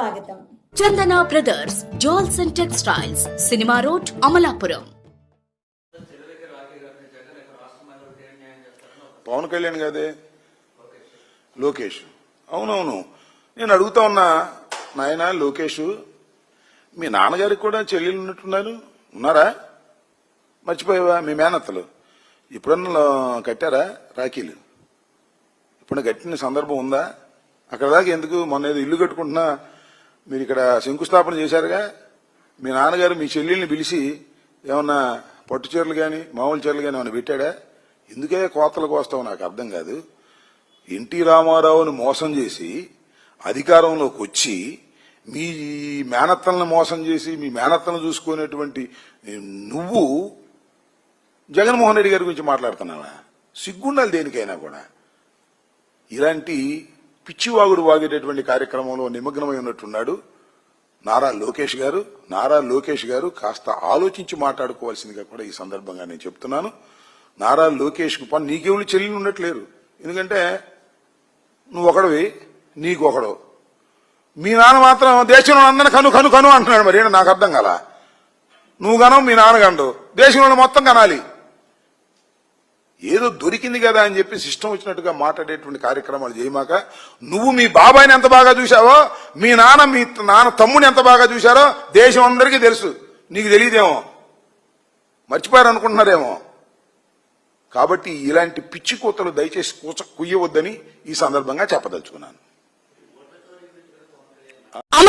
స్వాగతం. Chandana brothers jewels and textiles cinema road Amalapuram. Pawan Kalyan కాదే లోకేష్. అవునవును. నేను అడుగుతా ఉన్నా నాయన లోకేష్ మీ నాన్నగారికి కూడా చెల్లెలు ఉన్నట్టున్నారు? ఉన్నారా? మర్చిపోయావా? మీ మేనత్తలు. ఎప్పుడన్నా కట్టారా రాఖీలు? ఇప్పుడు కట్టిన సందర్భం ఉందా? అక్కడ దాకా ఎందుకు? మొన్న ఏదో ఇల్లు కట్టుకుంటున్నా మీరు ఇక్కడ శంకుస్థాపన చేశారుగా? మీ నాన్నగారు మీ చెల్లెల్ని పిలిచి ఏమన్నా పట్టు చీరలు కానీ మామూలు చీరలు కానీ ఏమైనా పెట్టాడా? ఎందుకే కోతలకు వస్తావు నాకు అర్థం కాదు. ఎన్టీ రామారావుని మోసం చేసి అధికారంలోకి వచ్చి మీ మేనత్తలను మోసం చేసి మీ మేనత్తలను చూసుకునేటువంటి నువ్వు జగన్మోహన్ రెడ్డి గారి గురించి మాట్లాడుతున్నావా? సిగ్గుండాలి దేనికైనా కూడా. ఇలాంటి పిచ్చివాగుడు వాగేటటువంటి కార్యక్రమంలో నిమగ్నమై ఉన్నట్టున్నాడు. నారా లోకేష్ గారు నారా లోకేష్ గారు కాస్త ఆలోచించి మాట్లాడుకోవాల్సిందిగా కూడా ఈ సందర్భంగా నేను చెప్తున్నాను. నారా లోకేష్కు పని నీకెవరు చెల్లి ఉండట్లేరు. ఎందుకంటే నువ్వు ఒకడివి నీకు ఒకడు. మీ నాన్న మాత్రం దేశంలో అందరిని కను కను కను అంటున్నాడు. మరి నాకు అర్థం కదా నువ్వు కనవు మీ నాన్న కండు దేశంలో మొత్తం కనాలి. ఏదో దొరికింది కదా అని చెప్పి ఇష్టం వచ్చినట్టుగా మాట్లాడేటువంటి కార్యక్రమాలు చేయమాక నువ్వు మీ బాబాయిని ఎంత బాగా చూశావో మీ నాన్న మీ నాన్న తమ్ముని ఎంత బాగా చూశారో దేశం అందరికీ తెలుసు. నీకు తెలియదేమో. మర్చిపోయారు అనుకుంటున్నారేమో కాబట్టి ఇలాంటి పిచ్చి కూతలు దయచేసి కూచ కుయ్యవద్దని ఈ సందర్భంగా చెప్పదలుచుకున్నాను.